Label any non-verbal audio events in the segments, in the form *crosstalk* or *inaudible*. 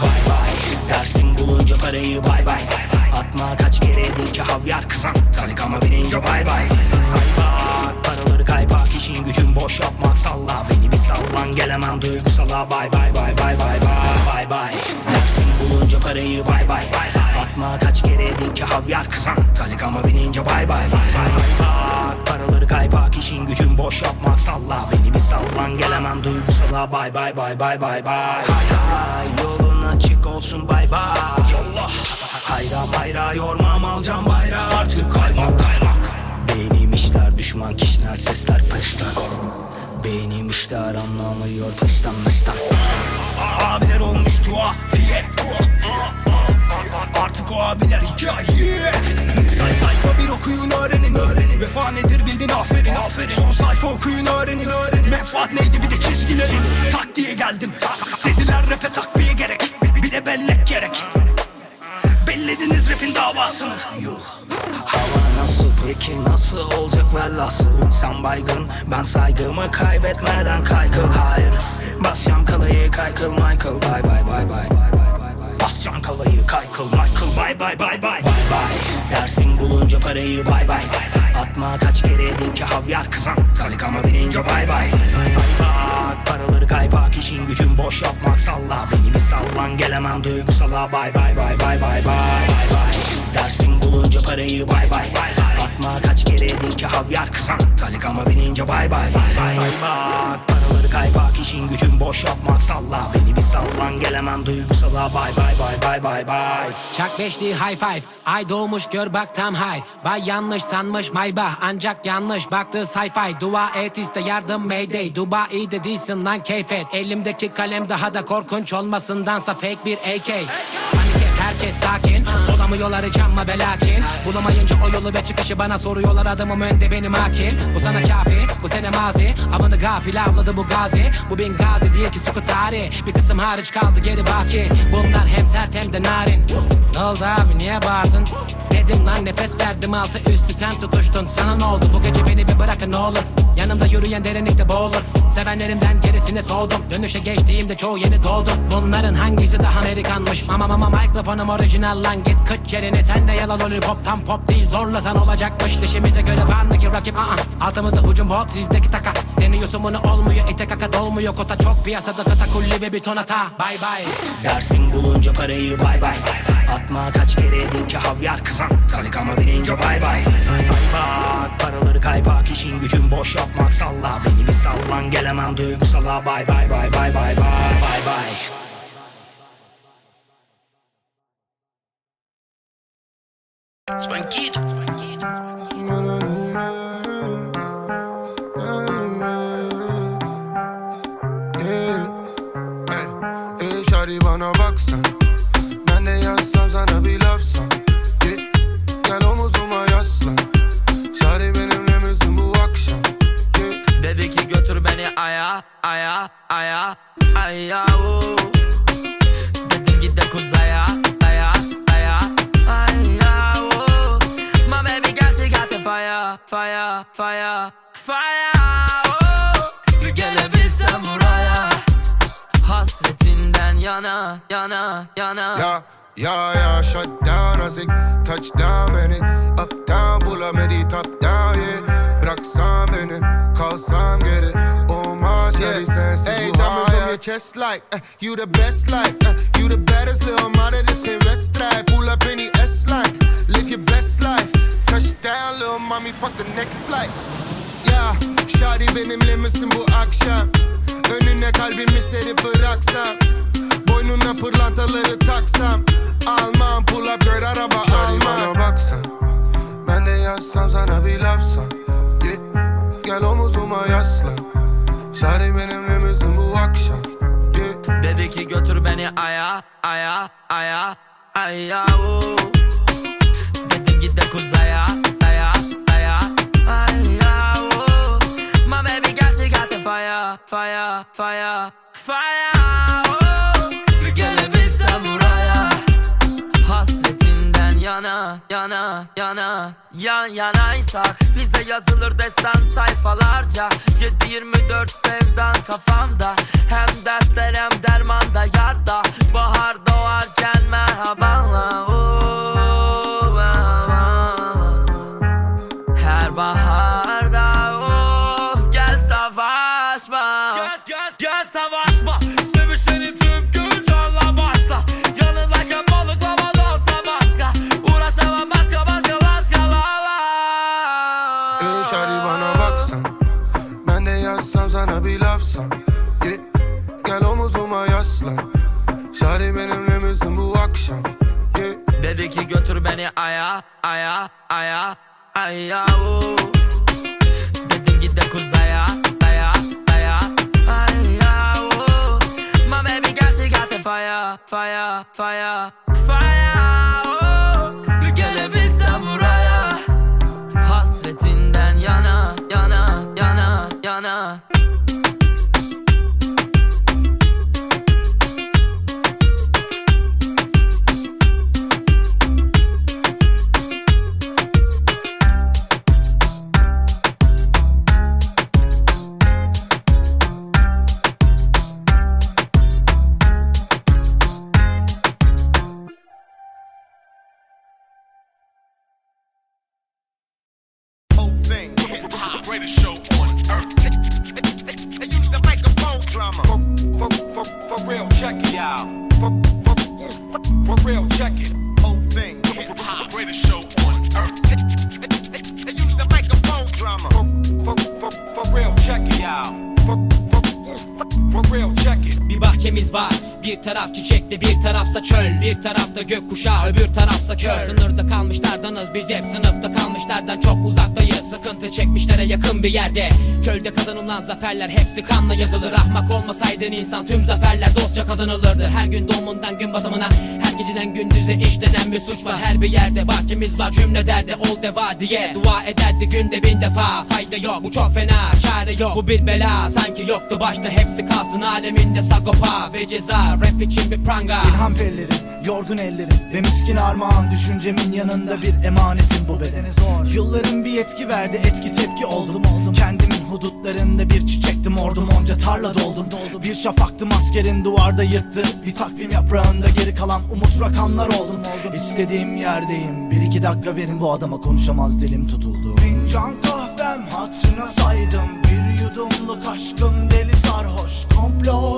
Bay bay. Dersin bulunca parayı bay bay. Atma kaç kere edin ki havyar kızan. Talikama binince bay bay. Say bak paraları kaypak işin gücün boş yapmak salla. Beni bir sallan gelemem duygusala. Bay bay bay bay bay bay bay bay. Dersin bulunca parayı bay bay. Atma kaç kere edin ki havyar kızan. Talikama binince bay bay. Say bak paraları kaypak işin gücün boş yapmak salla Beni bir sallan gelemem duygusala Bay bay bay bay bay bay Hay hay yolun açık olsun bay bay Yolla Hayra mayra yormam alacağım bayrağı artık kaymak kaymak Benim işler düşman kişiler sesler pestan Benim işler anlamıyor pestan mestan Abiler olmuş tuhafiye Artık o abiler hikaye Say sayfa bir okuyun öğrenin öğrenin. Vefa nedir bildin aferin aferin. Son sayfa okuyun öğrenin öğrenin. Menfaat neydi bir de çizgilerin Tak diye geldim tak. Dediler rap'e takviye gerek. Bir de bellek gerek. Bellediniz rap'in davasını. Yuh. Hava nasıl peki? Nasıl olacak velhasıl? Sen baygın ben saygımı kaybetmeden kaykıl Hayır. Basacağım kalayı kaykıl Michael. Bye bye bye bye kaykıl Michael Bye bye bye bye. Bye bye. Dersin bulunca parayı bay bay Atma kaç kere edin ki havyar kızan Talikama binince bay bay Say bak paraları kaypak işin gücün boş yapmak. Salla Beni bir sallan gelemem duygusala. Bay bay bay bay bay bay bay bay Dersin bulunca parayı bay bay Atma kaç kere edin ki havyar kızan Talikama binince bay bay Say bak paraları kaypak işin gücün boş yapmak salla. Beni bir sallan gelemem duygusala. Bay bay bay bay bay bay Çak beşli high five. Ay doğmuş gör bak tam high. Bay yanlış sanmış maybah Ancak yanlış baktı sci-fi Dua et iste yardım mayday. Dubai'de değilsin lan keyfet. Elimdeki kalem daha da korkunç olmasındansa fake bir AK Panik herkes sakin. Bulamıyorlar hiç ama belakin Bulamayınca o yolu ve çıkışı bana soruyorlar. Adamım önde benim akil. Bu sana kafi bu sene mazi. Avını gafil avladı bu gazi. Bu bin gazi değil ki suku tarih. Bir kısım hariç kaldı geri baki. Bunlar hem sert hem de narin. Ne oldu abi niye bağırdın? Dedim lan nefes verdim altı üstü sen tutuştun. Sana ne oldu? Bu gece beni bir bırakın ne olur. Yanımda yürüyen derinlikte boğulur. Sevenlerimden gerisine soğudum. Dönüşe geçtiğimde çoğu yeni doğdu Bunların hangisi daha Amerikanmış? Ama ama mikrofonum orijinal lan Git kıç yerine. Sen de yalan lollipop Tam pop değil. Zorlasan olacakmış Dişimize göre. Var rakip? Aa Altımızda hücum bot sizdeki taka. Deniyorsun bunu olmuyor ite kaka dolmuyor. Kota çok piyasada katakulli ve bir tonata Bye bye. Dersin bulunca parayı bay bay Atma kaç kere edin ki havyar kızan. Talikama binince bay bay Say bak paraları kaypak işin gücün boş yapmak. Salla Beni bir sallan gelemem duygusala. Bay bay bay bay bay bay bay bay Ey şari bana baksan Ben de yazsam sana bir. Gel omuzuma yaslan Şari benimle misin bu akşam. Dedi ki götür beni aya aya aya aya oo. Dedim git de kuzaya fire fire fire fire oo. Gelebilsem buraya. Hasretinden yana yana yana. Ya ya ya shut down azik Touchdown beni Up down bulamedi top down yeah. Bıraksan beni kalsam geri. Olmaz yeah. sensiz hey, bu hayat. on your chest like uh, You the best like uh, You the baddest little mother this geen wedstrijd Pull up in die S-line fuck the next flight Ya Şadi benimle misin bu akşam Önüne kalbimi serip bıraksam Boynuna pırlantaları taksam Almam pull up girl araba almam bana baksan Ben de yazsam sana bir lafsan yeah. Gel omuzuma yaslan Şadi benimle misin bu akşam yeah. Dedi ki götür beni aya aya aya aya oo. Dedim git de kuzaya fire fire fire. Fire oo. Gelebilsem buraya. Hasretinden yana yana yana. Yan yanaysak bize yazılır destan sayfalarca. 7-24 sevdan kafamda. Hem dertler hem dermanda yarda. Bahar doğarken merhabanla. Oo, merhaba. her baharda omuzuma yaslan Şari benimle misin bu akşam yeah. Dedi ki götür beni aya aya aya aya oo. Dedim git de kuzaya daya daya aya oo. My baby got she got the fire fire fire Sıkıntı çekmişlere yakın bir yerde. Çölde kazanılan zaferler hepsi kanla yazılır. Ahmak olmasaydın insan tüm zaferler dostça kazanılırdı. Her gün doğumundan gün batımına Her geceden gündüze işlenen bir suç var. Her bir yerde bahçemiz var cümle derdi ol deva diye. Dua ederdi günde bin defa Fayda yok bu çok fena çare yok. Bu bir bela sanki yoktu başta hepsi kalsın Aleminde sagopa ve ceza. Rap için bir pranga. İlham pellerim, yorgun ellerim Ve miskin armağan düşüncemin yanında bir emanetim bu bedene zor. Yılların bir yetki verdi etki tepki oldum. Oldum Kendimin hudutlarında bir çiçektim ordum onca tarla doldum. Doldum Bir şafaktım askerin duvarda yırttı. Bir takvim yaprağında geri kalan umut rakamlar oldum oldum İstediğim yerdeyim bir iki dakika verin. Bu adama konuşamaz dilim tutuldu. Fincan kahvem hatırına saydım Bir yudumluk aşkım deli sarhoş. Komplo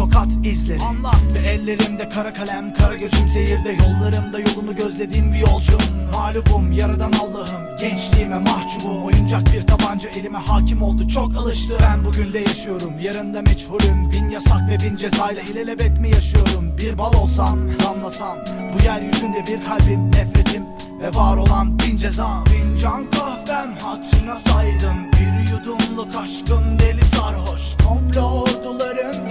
tokat izleri. Anlat. Ve ellerimde kara kalem Kara gözüm seyirde. Yollarımda yolunu gözlediğim bir yolcum. Mağlubum yaradan Allah'ım. Gençliğime mahcubum. Oyuncak bir tabanca elime hakim oldu. Çok alıştı. Ben bugün de yaşıyorum. Yarında meçhulüm. Bin yasak ve bin cezayla ilelebet mi yaşıyorum? Bir bal olsam damlasam. Bu yeryüzünde bir kalbim nefretim ve var olan bin ceza Fincan kahvem hatırına saydım. Bir yudumluk aşkım deli sarhoş. Komplo orduların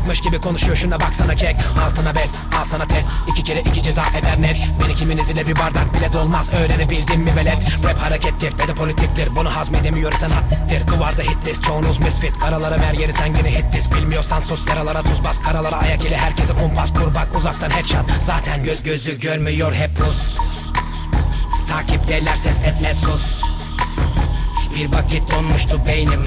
anlayacakmış gibi konuşuyor. Şuna baksana kek. Altına bes al sana test. İki kere iki ceza eder net. Beni kiminiz ile bir bardak bile dolmaz. Öğrenebildin mi velet? Rap harekettir ve de politiktir. Bunu hazmedemiyor sen hattir. Kıvarda hit list çoğunuz misfit. Karalara ver yeri sen gene hit list. Bilmiyorsan sus yaralara tuz bas. Karalara ayak ile herkese kumpas kur bak uzaktan headshot. Zaten göz gözü görmüyor hep pus. Takipteler ses etme sus. Bir vakit donmuştu beynim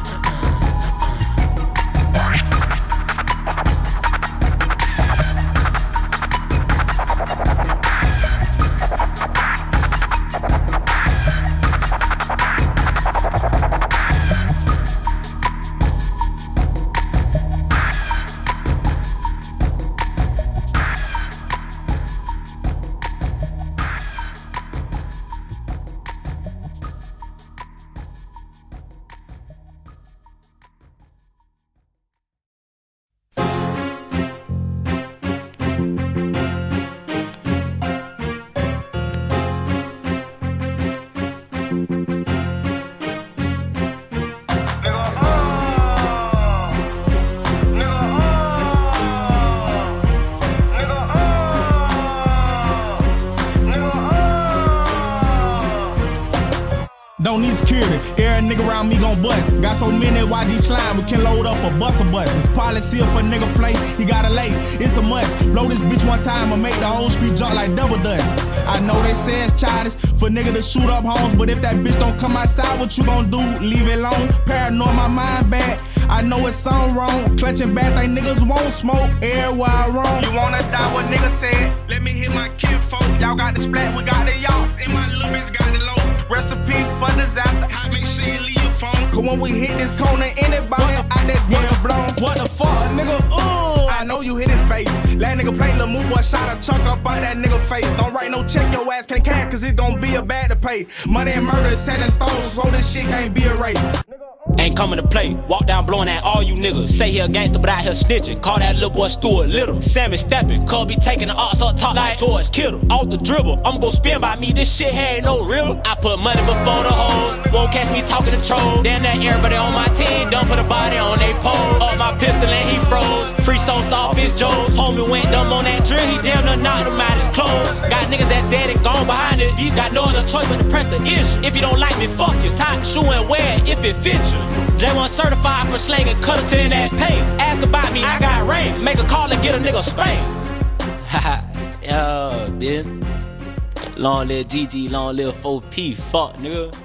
Every nigga around me gon' bust. Got so many YD slime, we can load up a bus of bus. It's policy if a nigga play, he gotta lay. It's a must. Blow this bitch one time and make the whole street jump like double dutch. I know they say it's childish for nigga to shoot up homes, but if that bitch don't come outside, what you gon' do? Leave it alone. Paranoid, my mind bad. I know it's sound wrong. Clutching bad, think niggas won't smoke. Everywhere I roam. You wanna die? What nigga said? Let me hit my kid folk. Y'all got the splat, we got the yachts. And my little bitch got the low. Recipe for disaster. I make sure you leave phone. Cause when we hit this corner, anybody out that damn blown. What the fuck, nigga? Ooh, I know know you hit his face. Last nigga play Lil Move, boy, shot a chunk up out that nigga face. Don't write no check, your ass can't cash, cause it's gonna be a bad to pay. Money and murder is set in stone, so this shit can't be erased. Ain't coming to play. Walk down blowing at all you niggas. Say he a gangster, but out here snitching. Call that little boy Stuart Little. Sammy stepping. Cub be taking the odds up top like George Kittle. Off the dribble. I'm gon' spin by me. This shit ain't no real. I put money before the hoes. Won't catch me talking to troll. Damn that everybody on my team. Don't put a body on they pole. Up my pistol and he froze. Free sauce off his jaws. Homie went dumb on that drill. He damn near knocked him out his clothes. Got niggas that's dead and gone behind it. You got no other choice but to press the issue. If you don't like me, fuck you. Top shoe and wear it if it fits you. J1 certified for slanging cutter to in that paint. Ask about me, I got rain. Make a call and get a nigga spanked. *laughs* Haha, yeah, bitch. Long live GG, long live 4P. Fuck, nigga.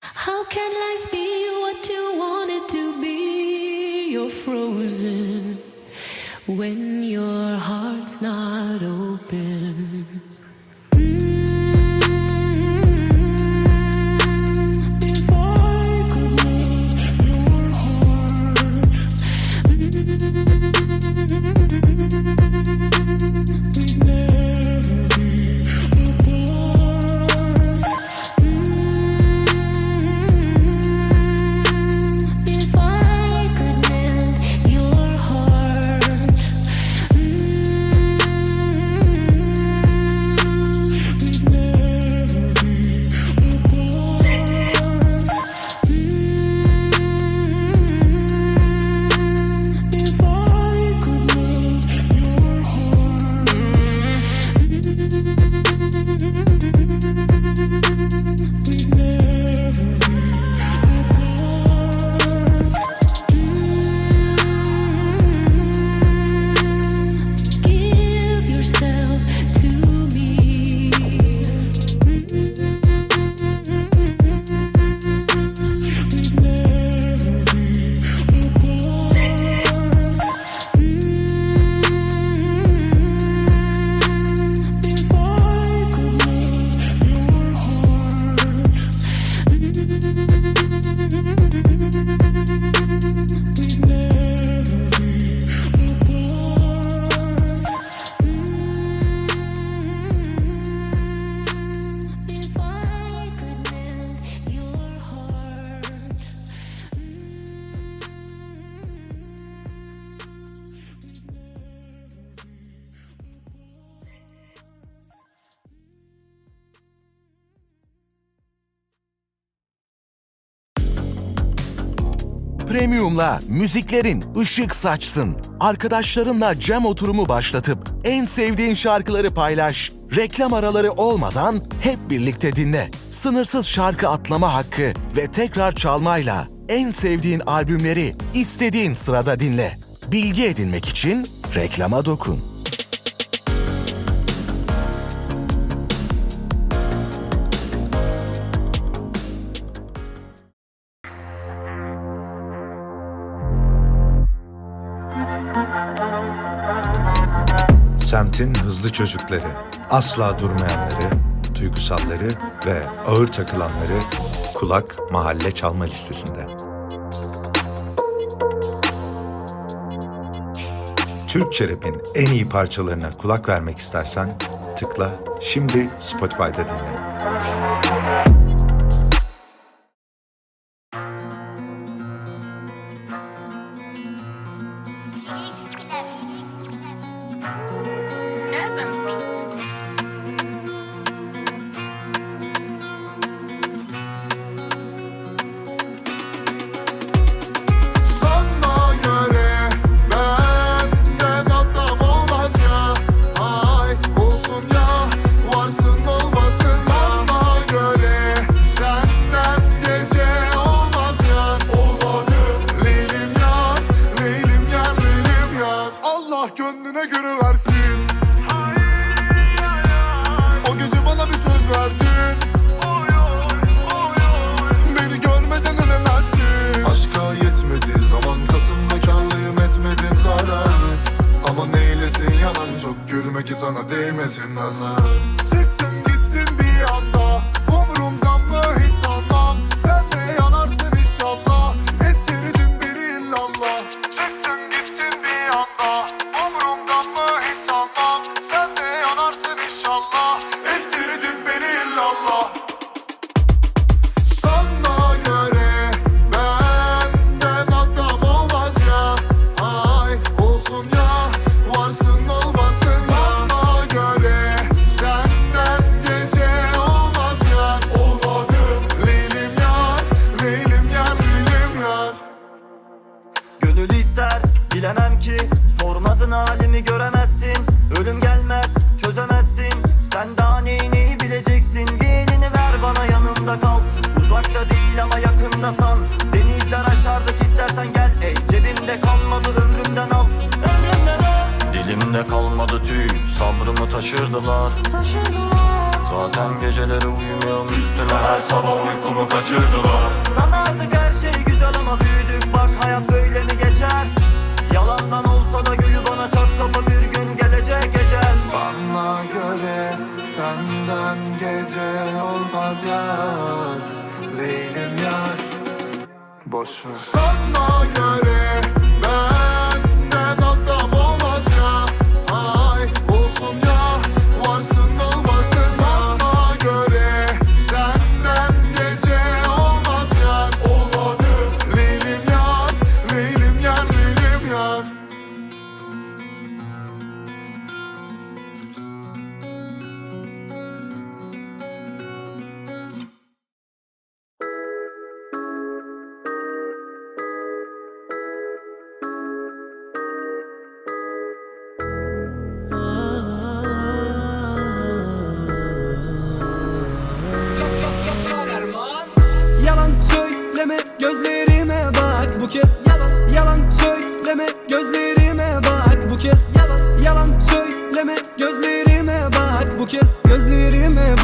How can life be frozen when your heart's not open. Mm-hmm. If I Premium'la müziklerin ışık saçsın. Arkadaşlarınla cam oturumu başlatıp en sevdiğin şarkıları paylaş. Reklam araları olmadan hep birlikte dinle. Sınırsız şarkı atlama hakkı ve tekrar çalmayla en sevdiğin albümleri istediğin sırada dinle. Bilgi edinmek için reklama dokun. Hızlı çocukları, asla durmayanları, duygusalları ve ağır takılanları kulak mahalle çalma listesinde. Türkçe rap'in en iyi parçalarına kulak vermek istersen tıkla şimdi Spotify'da dinle. taşırdılar. Zaten geceleri uyumuyorum üstüne Her sabah uykumu kaçırdılar. Sanardık her şey güzel ama büyüdük. Bak hayat böyle mi geçer? Yalandan olsa da gülü bana çat kapı bir gün gelecek ecel. Bana göre senden gece olmaz yar. Leylim yar. Boşver. Sana göre